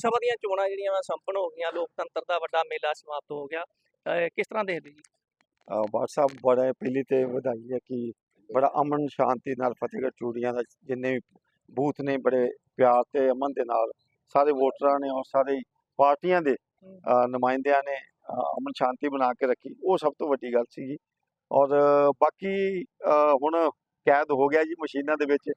ਸਭਾ ਦੀਆਂ ਚੋਣਾਂ ਜਿਹੜੀਆਂ ਵਾ ਸੰਪन्न ਹੋ ਗਈਆਂ ਲੋਕਤੰਤਰ ਦਾ ਵੱਡਾ ਮੇਲਾ ਸਮਾਪਤ ਹੋ ਗਿਆ। ਕਿਸ ਤਰ੍ਹਾਂ ਦੇਖਦੇ ਜੀ? ਬਾਠ ਸਾਹਿਬ ਬੜਾ ਪਹਿਲੀ ਤੇ ਵਧਾਈ ਹੈ ਕਿ ਬੜਾ ਅਮਨ ਸ਼ਾਂਤੀ ਨਾਲ ਫਤਿਹਗੜ੍ਹ ਚੂੜੀਆਂ ਦਾ ਜਿੰਨੇ ਵੀ ਬੂਥ ਨੇ ਬੜੇ ਪਿਆਰ ਤੇ ਅਮਨ ਦੇ ਨਾਲ ਸਾਰੇ ਵੋਟਰਾਂ ਨੇ ਔਰ ਸਾਰੇ ਪਾਰਟੀਆਂ ਦੇ ਨੁਮਾਇੰਦਿਆਂ ਨੇ ਅਮਨ ਸ਼ਾਂਤੀ ਬਣਾ ਕੇ ਰੱਖੀ। ਉਹ ਸਭ ਤੋਂ ਵੱਡੀ ਗੱਲ ਸੀਗੀ। ਔਰ ਬਾਕੀ ਹੁਣ ਕੈਦ ਹੋ ਗਿਆ ਜੀ ਮਸ਼ੀਨਾਂ ਦੇ ਵਿੱਚ।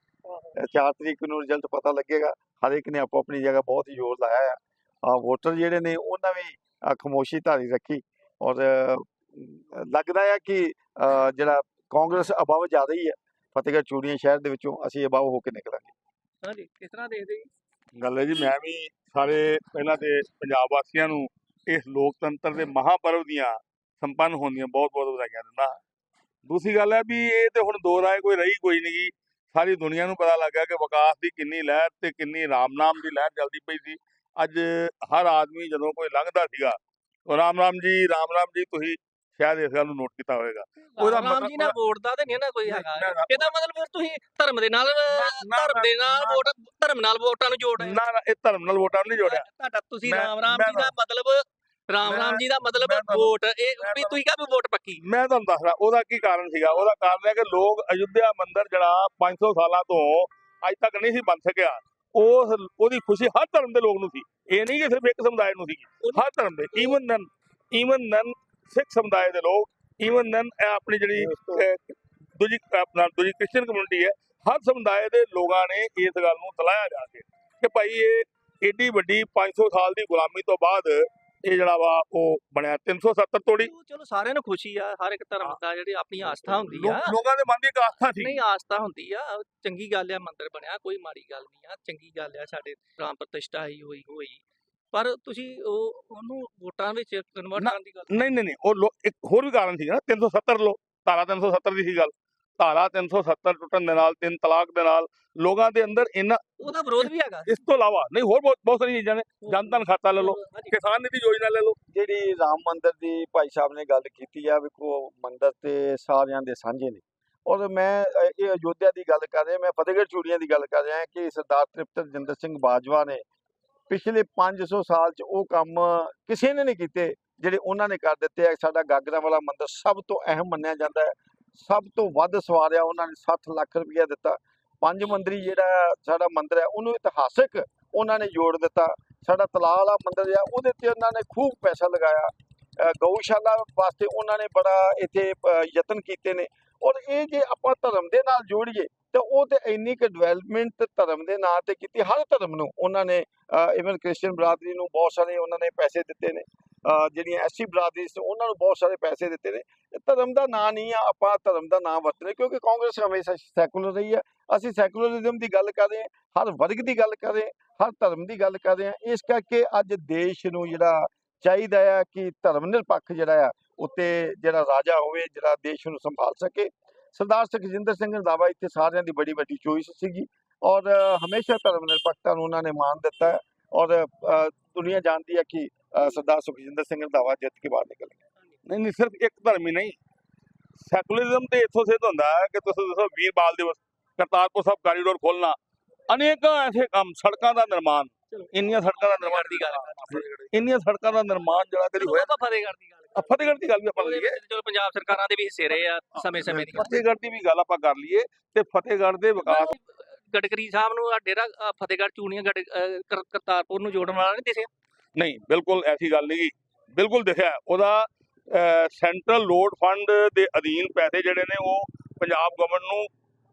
4 ਤਰੀਕ ਨੂੰ ਰਿਜ਼ਲਟ ਪਤਾ ਲੱਗੇਗਾ। ਹਰ ਇੱਕ ਨੇ ਆਪੋ ਆਪਣੀ ਜਗ੍ਹਾ ਬਹੁਤ ਹੀ ਜ਼ੋਰ ਲਾਇਆ ਆ। ਅਹ ਵੋਟਰ ਜਿਹੜੇ ਨੇ ਉਹਨਾਂ ਵੀ ਖਾਮੋਸ਼ੀ ਧਾਰੀ ਰੱਖੀ। ਔਰ ਲੱਗਦਾ ਹੈ ਕਿ ਜਿਹੜਾ ਕਾਂਗਰਸ ਅਬਵ ਜ਼ਿਆਦਾ ਹੀ ਹੈ ਫਤਿਹਗੜ੍ਹ ਚੂੜੀਆਂ ਸ਼ਹਿਰ ਦੇ ਵਿੱਚੋਂ ਅਸੀਂ ਅਬਵ ਹੋ ਕੇ ਨਿਕਲਾਂਗੇ। ਹਾਂਜੀ ਕਿਸ ਤਰ੍ਹਾਂ ਦੇਖਦੇ ਜੀ? ਗੱਲ ਹੈ ਜੀ ਮੈਂ ਵੀ ਸਾਰੇ ਪਹਿਲਾਂ ਤੇ ਪੰਜਾਬ ਵਾਸੀਆਂ ਨੂੰ ਇਸ ਲੋਕਤੰਤਰ ਦੇ ਮਹਾਪਰਵ ਦੀਆਂ ਸੰਪੰਨ ਹੋਣ ਦੀਆਂ ਬਹੁਤ ਬਹੁਤ ਵਧਾਈਆਂ ਦਿੰਦਾ ਹਾਂ। ਦੂਸਰੀ ਗੱਲ ਹੈ ਵੀ ਇਹ ਤੇ ਹੁਣ ਦੋ ਰਾਏ ਕੋਈ ਰਹੀ ਕੋਈ ਨਹੀਂ ਸਾਰੀ ਦੁਨੀਆ ਨੂੰ ਪਤਾ ਲੱਗਾ ਕਿ ਵਿਕਾਸ ਦੀ ਕਿੰਨੀ ਲਹਿਰ ਤੇ ਕਿੰਨੀ ਰਾਮ ਨਾਮ ਦੀ ਲਹਿਰ ਚੱਲਦੀ ਪਈ ਸੀ। ਅੱਜ ਹਰ ਆਦਮੀ ਜਦੋਂ ਕੋਈ ਲੰਘਦਾ ਸੀਗਾ ਉਹ ਰਾਮ ਰਾਮ ਜੀ ਰਾਮ ਰਾਮ ਜੀ ਤੁਸੀਂ ਸ਼ਾਇਦ ਇਸ ਗੱਲ ਨੂੰ ਨੋਟ ਕੀਤਾ ਹੋਵੇਗਾ। ਉਹਦਾ ਰਾਮ ਜੀ ਮਤਲਬ- ਵੋਟ ਦਾ ਤੇ ਨਹੀਂ ਨਾ ਕੋਈ ਹੈਗਾ। ਨਾ, ਨਾ, ਇਹਦਾ ਮਤਲਬ ਫਿਰ ਤੁਸੀਂ ਧਰਮ ਦੇ ਨਾਲ ਨਾ, ਧਰਮ ਦੇ ਨਾਲ ਨਾ, ਵੋਟ ਧਰਮ ਨਾਲ ਵੋਟਾਂ ਨੂੰ ਜੋੜ ਰਹੇ। ਨਾ ਨਾ ਇਹ ਧਰਮ ਨਾਲ ਵੋਟਾਂ ਨੂੰ ਨਹੀਂ ਜੋੜਿਆ। ਤੁਹਾਡਾ ਤੁਸੀਂ ਰਾਮ ਰਾਮ ਜੀ ਦਾ ਮਤਲਬ ਰਾਮ ਰਾਮ ਜੀ ਦਾ ਮਤਲਬ ਵੋਟ ਇਹ ਵੀ ਤੁਸੀਂ ਕਹਾਂ ਵੀ ਵੋਟ ਪੱਕੀ। ਮੈਂ ਤੁਹਾਨੂੰ ਦੱਸਦਾ ਉਹਦਾ ਕੀ ਕਾਰਨ ਸੀਗਾ? ਉਹਦਾ ਕਾਰਨ ਹੈ ਕਿ ਲੋਕ ਅਯੁੱਧਿਆ ਮੰਦਿਰ ਜਿਹੜਾ 500 ਸਾਲਾਂ ਤੋਂ ਅੱਜ ਤੱਕ ਨਹੀਂ ਸੀ ਬਣ ਸਕਿਆ। ਉਸ ਉਹਦੀ ਖੁਸ਼ੀ ਹਰ ਧਰਮ ਦੇ ਲੋਕ ਨੂੰ ਸੀ। ਇਹ ਨਹੀਂ ਕਿ ਸਿਰਫ ਇੱਕ ਸਮੁਦਾਇ ਨੂੰ ਸੀ ਹਰ ਧਰਮ ਦੇ ਈਵਨ ਨਨ ਈਵਨ ਨਨ ਸਿੱਖ ਸਮੁਦਾਇ ਦੇ ਲੋਕ ਈਵਨ ਨਨ ਆਪਣੀ ਜਿਹੜੀ ਦੂਜੀ ਆਪਣਾ ਦੂਜੀ ਕ੍ਰਿਸਚੀਅਨ ਕਮਿਊਨਿਟੀ ਹੈ ਹਰ ਸਮੁਦਾਇ ਦੇ ਲੋਕਾਂ ਨੇ ਇਸ ਗੱਲ ਨੂੰ ਤਲਾਇਆ ਜਾ ਕੇ ਕਿ ਭਾਈ ਇਹ ਏਡੀ ਵੱਡੀ 500 ਸਾਲ ਦੀ ਗੁਲਾਮੀ ਤੋਂ ਬਾਅਦ ਇਹ ਜਿਹੜਾ ਵਾ ਉਹ ਬਣਿਆ। 370 ਤੋੜੀ। ਚਲੋ- ਸਾਰਿਆਂ ਨੂੰ ਖੁਸ਼ੀ ਆ ਹਰ ਇੱਕ ਧਰਮ ਦਾ ਜਿਹੜੀ ਆਪਣੀ ਆਸਥਾ ਹੁੰਦੀ ਆ। ਲੋਕ- ਦੇ ਮਨ ਦੀ ਇੱਕ ਆਸਥਾ ਸੀ। ਨਹੀਂ ਆਸਥਾ ਹੁੰਦੀ ਆ ਚੰਗੀ ਗੱਲ ਆ ਮੰਦਿਰ ਬਣਿਆ ਕੋਈ ਮਾੜੀ ਗੱਲ ਨਹੀਂ ਆ ਚੰਗੀ ਗੱਲ ਆ ਸਾਡੇ ਰਾਮ ਪ੍ਰਤਿਸ਼ਠਾ ਹੀ ਹੋਈ ਹੋਈ। ਪਰ ਤੁਸੀਂ ਉਹ ਉਹਨੂੰ ਵੋਟਾਂ ਵਿੱਚ ਕਨਵਰਟ ਕਰਨ ਦੀ ਗੱਲ ਨਹੀਂ ਨਹੀਂ ਨਹੀਂ ਉਹ ਇੱਕ ਹੋਰ ਵੀ ਕਾਰਨ ਸੀਗਾ ਨਾ 370 ਲੋ ਧਾਰਾ 370 ਦੀ ਸੀ ਗੱਲ। ਧਾਰਾ 370 ਟੁੱਟਣ ਦੇ ਨਾਲ ਤਿੰਨ ਤਲਾਕ ਦੇ ਨਾਲ ਲੋਕਾਂ ਦੇ ਅੰਦਰ ਇਹਨਾਂ ਉਹਦਾ ਵਿਰੋਧ ਵੀ ਹੈਗਾ। ਇਸ ਤੋਂ ਇਲਾਵਾ ਨਹੀਂ ਹੋਰ ਬਹੁਤ ਬਹੁਤ ਸਾਰੀਆਂ ਚੀਜ਼ਾਂ ਨੇ। ਜਨਧਨ ਖਾਤਾ ਲੈ ਲਓ। ਕਿਸਾਨ ਨਿਧੀ ਯੋਜਨਾ ਲੈ ਲਓ। ਜਿਹੜੀ ਰਾਮ ਮੰਦਿਰ ਦੀ ਭਾਈ ਸਾਹਿਬ ਨੇ ਗੱਲ ਕੀਤੀ ਆ ਵੇਖੋ ਮੰਦਿਰ ਤੇ ਸਾਰਿਆਂ ਦੇ ਸਾਂਝੇ ਨੇ। ਔਰ ਮੈਂ ਇਹ ਅਯੋਧਿਆ ਦੀ ਗੱਲ ਕਰ ਰਿਹਾ ਮੈਂ ਫਤਿਹਗੜ੍ਹ ਚੂੜੀਆਂ ਦੀ ਗੱਲ ਕਰ ਰਿਹਾ ਕਿ ਸਰਦਾਰ ਤ੍ਰਿਪਤ ਰਜਿੰਦਰ ਸਿੰਘ ਬਾਜਵਾ ਨੇ ਪਿਛਲੇ 500 ਸਾਲ ਚ ਉਹ ਕੰਮ ਕਿਸੇ ਨੇ ਨਹੀਂ ਕੀਤੇ ਜਿਹੜੇ ਉਹਨਾਂ ਨੇ ਕਰ ਦਿੱਤੇ ਆ। ਸਾਡਾ ਗਾਗਰਾ ਵਾਲਾ ਮੰਦਿਰ ਸਭ ਤੋਂ ਅਹਿਮ ਮੰਨਿਆ ਜਾਂਦਾ ਹੈ। ਸਭ ਤੋਂ ਵੱਧ ਸਵਾਰਿਆ ਉਹਨਾਂ ਨੇ 60 ਲੱਖ ਰੁਪਇਆ ਦਿੱਤਾ। ਪੰਜ ਮੰਦਰੀ ਜਿਹੜਾ ਸਾਡਾ ਮੰਦਿਰ ਹੈ, ਉਹਨੂੰ ਇਤਿਹਾਸਕ ਉਹਨਾਂ ਨੇ ਜੋੜ ਦਿੱਤਾ। ਸਾਡਾ ਤਲਾਅ ਵਾਲਾ ਮੰਦਿਰ ਆ, ਉਹਦੇ ਤੇ ਉਹਨਾਂ ਨੇ ਖੂਬ ਪੈਸਾ ਲਗਾਇਆ। ਗਊਸ਼ਾਲਾ ਵਾਸਤੇ ਉਹਨਾਂ ਨੇ ਬੜਾ ਇੱਥੇ ਯਤਨ ਕੀਤੇ ਨੇ। ਔਰ ਇਹ ਜੇ ਆਪਾਂ ਧਰਮ ਦੇ ਨਾਲ ਜੋੜੀਏ, ਤੇ ਉਹ ਤੇ ਇੰਨੀ ਕੁ ਡਿਵੈਲਪਮੈਂਟ ਧਰਮ ਦੇ ਨਾਂ ਤੇ ਕੀਤੀ। ਹਰ ਧਰਮ ਨੂੰ ਉਹਨਾਂ ਨੇ ਇਵਨ ਕ੍ਰਿਸਚੀਅਨ ਬਰਾਦਰੀ ਨੂੰ ਬਹੁਤ ਸਾਰੇ ਉਹਨਾਂ ਨੇ ਪੈਸੇ ਦਿੱਤੇ ਨੇ। ਜਿਹੜੀਆਂ ਐਸੀ ਬਰਾਦਰੀ ਸੀ, ਉਹਨਾਂ ਨੂੰ ਬਹੁਤ ਸਾਰੇ ਪੈਸੇ ਦਿੱਤੇ ਨੇ। ਧਰਮ ਦਾ ਨਾਂ ਨਹੀਂ ਆ, ਆਪਾਂ ਧਰਮ ਦਾ ਨਾਂ ਵਰਤਨੇ ਕਿਉਂਕਿ ਕਾਂਗਰਸ ਹਮੇਸ਼ਾ ਸੈਕੂਲਰ ਰਹੀ ਹੈ। ਅਸੀਂ ਸੈਕੂਲਰਿਜ਼ਮ ਦੀ ਗੱਲ ਕਰ ਰਹੇ ਹਾਂ, ਹਰ ਵਰਗ ਦੀ ਗੱਲ ਕਰ ਰਹੇ ਹਾਂ, ਹਰ ਧਰਮ ਦੀ ਗੱਲ ਕਰ ਰਹੇ ਹਾਂ। ਇਸ ਕਰਕੇ ਅੱਜ ਦੇਸ਼ ਨੂੰ ਜਿਹੜਾ ਚਾਹੀਦਾ ਆ ਕਿ ਧਰਮ ਨਿਰਪੱਖ ਜਿਹੜਾ ਆ, ਉੱਤੇ ਜਿਹੜਾ ਰਾਜਾ ਹੋਵੇ, ਜਿਹੜਾ ਦੇਸ਼ ਨੂੰ ਸੰਭਾਲ ਸਕੇ। ਸਰਦਾਰ ਸੁਖਜਿੰਦਰ ਸਿੰਘ ਰੰਧਾਵਾ ਇੱਥੇ ਸਾਰਿਆਂ ਦੀ ਬੜੀ ਵੱਡੀ ਚੋਇਸ ਸੀਗੀ ਔਰ ਹਮੇਸ਼ਾ ਧਰਮ ਨਿਰਪੱਖਤਾ ਨੂੰ ਉਹਨਾਂ ਨੇ ਮਾਣ ਦਿੱਤਾ ਔਰ ਦੁਨੀਆ ਜਾਣਦੀ ਹੈ ਕਿ ਸਰਦਾਰ ਸੁਖਜਿੰਦਰ ਸਿੰਘ ਰੰਧਾਵਾ ਜਿੱਤ ਕੇ ਬਾਹਰ ਨਿਕਲ ਗਏ। ਨਹੀਂ ਨਹੀਂ ਸਿਰਫ ਇੱਕ ਧਰਮ ਹੀ ਨਹੀਂ। ਸੈਕੂਲਰਿਜ਼ਮ ਤੇ ਇੱਥੋਂ ਸਿੱਧ ਹੁੰਦਾ ਹੈ ਕਿ ਤੁਸੀਂ ਦੱਸੋ ਵੀਰ ਬਾਲ ਦਿਵਸ ਕਰਤਾਰਪੁਰ ਸਾਹਿਬ ਕਾਰੀਡੋਰ ਖੋਲਣਾ ਅਨੇਕਾਂ ਐਸੇ ਕੰਮ ਸੜਕਾਂ ਦਾ ਨਿਰਮਾਣ। ਇੰਨੀਆਂ ਸੜਕਾਂ ਦਾ ਨਿਰਮਾਣ ਦੀ ਗੱਲ ਇੰਨੀਆਂ ਸੜਕਾਂ ਦਾ ਨਿਰਮਾਣ ਜਿਹੜਾ ਕਦੀ ਹੋਇਆ। ਆਪਾਂ ਫਤਿਹਗੜ੍ਹ ਦੀ ਗੱਲ ਆ ਫਤਿਹਗੜ੍ਹ ਦੀ ਗੱਲ ਵੀ ਆਪਾਂ ਲਈਏ। ਚਲੋ ਪੰਜਾਬ ਸਰਕਾਰਾਂ ਦੇ ਵੀ ਹਿੱਸੇ ਰਹੇ ਆ ਸਮੇਂ ਸਮੇਂ ਦੀ। ਫਤਿਹਗੜ੍ਹ ਦੀ ਵੀ ਗੱਲ ਆਪਾਂ ਕਰ ਲਈਏ ਤੇ ਫਤਿਹਗੜ੍ਹ ਦੇ ਵਿਕਾਸ ਗਡਕਰੀ ਸਾਹਿਬ ਨੂੰ ਡੇਰਾ ਫਤਿਹਗੜ੍ਹ ਕਰ- ਕਰਤਾਰਪੁਰ ਨੂੰ ਜੋੜਨ ਵਾਲਾ ਨਹੀਂ ਦਿਸਿਆ? ਨਹੀਂ ਬਿਲਕੁਲ ਐਸੀ ਗੱਲ ਨਹੀਂ। ਬਿਲਕੁਲ ਦਿਖਿਆ। ਉਹਦਾ ਸੈਂਟਰਲ ਰੋਡ ਫੰਡ ਦੇ ਅਧੀਨ ਪੈਸੇ ਜਿਹੜੇ ਨੇ ਉਹ ਪੰਜਾਬ ਗਵਰਨਮੈਂਟ ਨੂੰ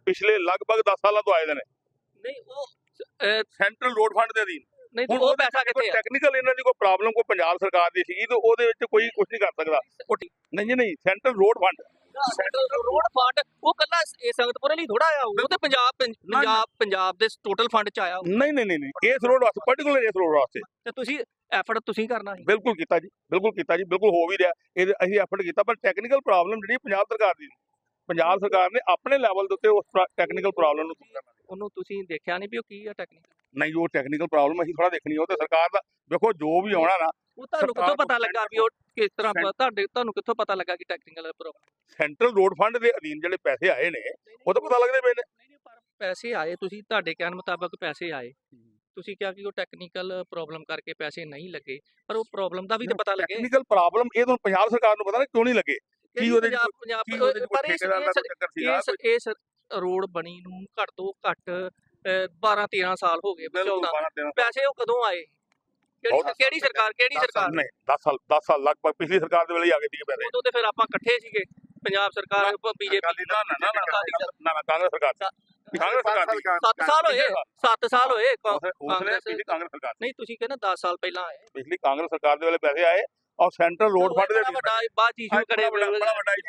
ਪਿਛਲੇ ਲਗਭਗ 10 ਸਾਲਾਂ ਤੋਂ ਆਏ ਦੇ ਨੇ। ਨਹੀਂ ਉਹ ਸੈਂਟਰਲ ਰੋਡ ਫੰਡ ਦੇ ਅਧੀਨ। ਨਹੀਂ ਤੇ ਉਹ ਪੈਸਾ ਕਿੱਥੇ ਆ? ਟੈਕਨੀਕਲ ਇਹਨਾਂ ਦੀ ਕੋਈ ਪ੍ਰੋਬਲਮ ਕੋਈ ਪੰਜਾਬ ਸਰਕਾਰ ਦੀ ਸੀਗੀ ਤੇ ਉਹਦੇ ਵਿੱਚ ਕੋਈ ਕੁਝ ਨਹੀਂ ਕਰ ਸਕਦਾ। ਨਹੀਂ ਨਹੀਂ central road fund road fund ਉਹ ਕੱਲਾ ਇਹ ਸੰਗਤਪੁਰੇ ਲਈ ਥੋੜਾ ਆਇਆ ਉਹ ਤੇ ਪੰਜਾਬ ਪੰਜ- ਪੰਜਾਬ ਪੰਜਾਬ ਦੇ ਟੋਟਲ ਫੰਡ ਚ ਆਇਆ ਹੋਊ। ਨਹੀਂ ਨਹੀਂ ਨਹੀਂ ਨਹੀਂ ਇਸ ਰੋਡ ਵਾਸਤੇ ਪਾਰਟਿਕੂਲਰ ਇਸ ਰੋਡ ਵਾਸਤੇ। ਤੇ ਤੁਸੀਂ ਐਫਰਟ ਤੁਸੀਂ ਕਰਨਾ ਸੀ। ਬਿਲਕੁਲ ਕੀਤਾ ਜੀ ਬਿਲਕੁਲ ਕੀਤਾ ਜੀ ਬਿਲਕੁਲ ਹੋ ਵੀ ਰਿਹਾ। ਇਹ ਅਸੀਂ ਐਫਰਟ ਕੀਤਾ ਪਰ ਟੈਕਨੀਕਲ ਪ੍ਰੋਬਲਮ ਜਿਹੜੀ ਪੰਜਾਬ ਸਰਕਾਰ ਦੀ। ਪੰਜਾਬ ਸਰਕਾਰ ਨੇ ਆਪਣੇ ਲੈਵਲ ਦੇ ਉੱਤੇ ਉਸ ਟੈਕਨੀਕਲ ਪ੍ਰੋਬਲਮ ਨੂੰ ਠੀਕ ਕਰਨਾ ਉਹਨੂੰ ਤੁਸੀਂ ਦੇਖਿਆ ਨਹੀਂ ਵੀ ਉਹ ਕੀ ਆ ਟੈਕਨੀਕਲ ਨਹੀਂ ਉਹ ਟੈਕਨੀਕਲ ਪ੍ਰੋਬਲਮ ਅਸੀਂ ਥੋੜਾ ਦੇਖਣੀ ਉਹ ਤੇ ਸਰਕਾਰ ਦਾ ਵੇਖੋ ਜੋ ਵੀ ਆਉਣਾ ਨਾ ਉਹ ਤੁਹਾਨੂੰ ਕਿੱਥੋਂ ਪਤਾ ਲੱਗਾ ਵੀ ਉਹ ਕਿਸ ਤਰ੍ਹਾਂ ਤੁਹਾਡੇ ਤੁਹਾਨੂੰ ਕਿੱਥੋਂ ਪਤਾ ਲੱਗਾ ਕਿ technical problem central road fund ਦੇ ਅਧੀਨ ਜਿਹੜੇ ਪੈਸੇ ਆਏ ਨੇ ਉਹ ਤਾਂ ਪਤਾ ਲੱਗਦੇ ਪਏ ਨੇ। ਨਹੀਂ ਨਹੀਂ ਪਰ ਪੈਸੇ ਆਏ ਤੁਸੀਂ ਤੁਹਾਡੇ ਕਹਿਣ ਮੁਤਾਬਕ ਪੈਸੇ ਆਏ। ਤੁਸੀਂ ਕਿਹਾ ਕਿ ਉਹ ਟੈਕਨੀਕਲ ਪ੍ਰੋਬਲਮ ਕਰਕੇ ਪੈਸੇ ਨਹੀਂ ਲੱਗੇ ਪਰ ਉਹ ਪ੍ਰੋਬਲਮ ਦਾ ਵੀ ਤਾਂ ਪਤਾ ਲੱਗੇ। ਟੈਕਨੀਕਲ ਪ੍ਰੋਬਲਮ ਇਹ ਤੁਹਾਨੂੰ ਪੰਜਾਬ ਸਰਕਾਰ ਨੂੰ ਪਤਾ ਨਾ ਕਿਉਂ ਨਹੀਂ ਲੱਗੇ? ਉਹਦੇ ਪੰਜਾਬ ਪੰਜਾਬ ਕੀ ਉਹਦੇ ਕੋਈ ਪਰ ਇਸ ਰੋਡ ਬਣੀ ਨੂੰ ਘੱਟ ਤੋਂ ਘੱਟ 12 13 ਸਾਲ ਹੋ ਗਏ ਬਿਲਕੁਲ 14 12 13 ਪੈਸੇ ਉਹ ਕਦੋਂ ਆਏ? ਬਹੁਤ- ਕਿਹੜੀ ਸਰਕਾਰ ਕਿਹੜੀ ਸਰਕਾਰ ਨਹੀਂ 10 ਸਾਲ 10 ਸਾਲ ਲਗਭਗ ਪਿਛਲੀ ਸਰਕਾਰ ਦੇ ਵੇਲੇ ਹੀ ਆ ਗਏ ਸੀਗੇ ਪੈਸੇ ਉਦੋਂ ਤੇ ਫਿਰ ਆਪਾਂ ਇਕੱਠੇ ਸੀਗੇ ਪੰਜਾਬ ਸਰਕਾਰ ਬੀਜੇਪੀ ਨਾ ਨਾ ਨਾ। ਨਾ ਨਾ ਕਾਂਗਰਸ ਸਰਕਾਰ ਸੀ। ਕਾਂਗਰਸ ਸਰਕਾਰ ਸੀ। 7 ਸਾਲ ਹੋਏ 7 ਸਾਲ ਹੋਏ ਕਾਂਗਰਸ ਸਰਕਾਰ ਨਹੀਂ ਤੁਸੀਂ ਕਹਿੰਦੇ 10 ਸਾਲ ਪਹਿਲਾਂ ਆਏ ਪਿਛਲੀ ਕਾਂਗਰਸ ਸਰਕਾਰ ਦੇ ਵੇਲੇ ਪੈਸੇ ਆਏ ਔਰ ਸੈਂਟਰਲ ਰੋਡ ਫੰਡ ਦੇ ਵੱਡਾ ਬਾਅਦ issue ਕਰੇ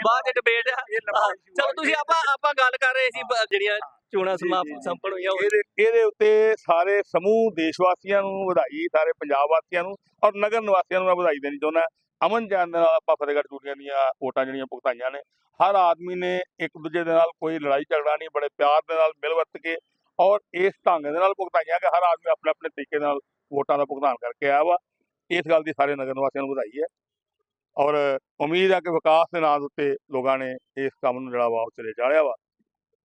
ਬਾਅਦ ਚ ਡਿਬੇਟ ਆ। ਚਲੋ ਆ। ਤੁਸੀਂ ਆਪਾਂ ਆਪਾਂ ਗੱਲ ਕਰ ਰਹੇ ਸੀ ਜਿਹੜੀਆਂ ਚੋਣਾਂ ਜੀ, ਸਮਾਪ ਜੀ, ਜੀ। ਸੰਪਨ ਹੋਈਆਂ ਇਹਦੇ ਇਹਦੇ ਉੱਤੇ ਸਾਰੇ ਸਮੂਹ ਦੇਸ਼ ਵਾਸੀਆਂ ਨੂੰ ਵਧਾਈ ਸਾਰੇ ਪੰਜਾਬ ਵਾਸੀਆਂ ਨੂੰ ਔਰ ਨਗਰ ਨਿਵਾਸੀਆਂ ਨੂੰ ਮੈਂ ਵਧਾਈ ਦੇਣੀ ਚਾਹੁੰਦਾ। ਅਮਨ ਚੈਨ ਦੇ ਨਾਲ ਆਪਾਂ ਫਤਿਹਗੜ੍ਹ ਚੂੜੀਆਂ ਦੀਆਂ ਵੋਟਾਂ ਜਿਹੜੀਆਂ ਭੁਗਤਾਈਆਂ ਨੇ। ਹਰ ਆਦਮੀ ਨੇ ਇੱਕ ਦੂਜੇ ਦੇ ਨਾਲ ਕੋਈ ਲੜਾਈ ਝਗੜਾ ਨਹੀਂ ਬੜੇ ਪਿਆਰ ਦੇ ਨਾਲ ਮਿਲ ਵਰਤ ਕੇ ਔਰ ਇਸ ਢੰਗ ਦੇ ਨਾਲ ਭੁਗਤਾਈਆਂ ਕਿ ਹਰ ਆਦਮੀ ਆਪਣੇ ਆਪਣੇ ਤਰੀਕੇ ਨਾਲ ਵੋਟਾਂ ਦਾ ਭੁਗਤਾਨ ਕਰਕੇ ਆਇਆ ਵਾ। ਇਸ ਗੱਲ ਦੀ ਸਾਰੇ ਨਗਰ ਨਿਵਾਸੀਆਂ ਨੂੰ ਵਧਾਈ ਹੈ। ਔਰ ਉਮੀਦ ਹੈ ਕਿ ਵਿਕਾਸ ਦੇ ਨਾਂ ਦੇ ਉੱਤੇ ਲੋਕਾਂ ਨੇ ਇਸ ਕੰਮ ਨੂੰ ਜਿਹੜਾ ਵਾ ਉਹ ਸਿਰੇ ਚਾੜਿਆ ਵਾ।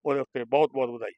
ਉਹਦੇ ਉੱਤੇ ਬਹੁਤ ਬਹੁਤ ਵਧਾਈ।